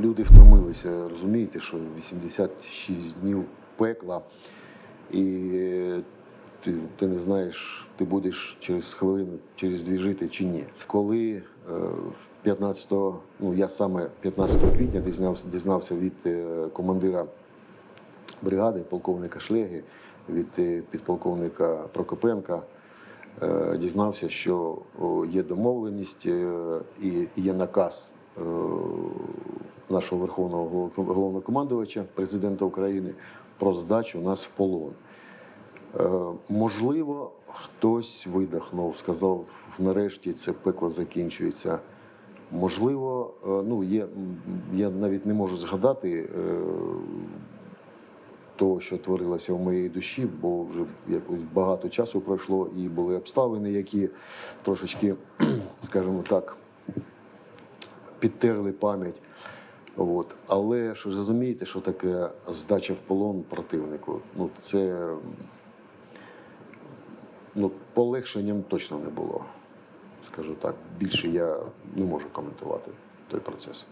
люди втомилися, розумієте, що 86 днів пекла, і ти, ти не знаєш, ти будеш через хвилину, через дві жити чи ні. Коли е, 15, ну я саме 15 квітня дізнався, дізнався від е, командира бригади, полковника Шлеги, від е, підполковника Прокопенка, е, дізнався, що є домовленість е, і є наказ е, нашого верховного головнокомандувача, президента України, про здачу нас в полон. Е, Можливо, хтось видихнув, сказав, нарешті це пекло закінчується. Можливо, е, ну є, я навіть не можу згадати е, того, що творилося в моїй душі, бо вже якось багато часу пройшло, і були обставини, які трошечки, скажімо так, підтерли пам'ять. От. Але ж розумієте, що таке здача в полон противнику? Ну, це ну, полегшенням точно не було. Скажу так, більше я не можу коментувати той процес.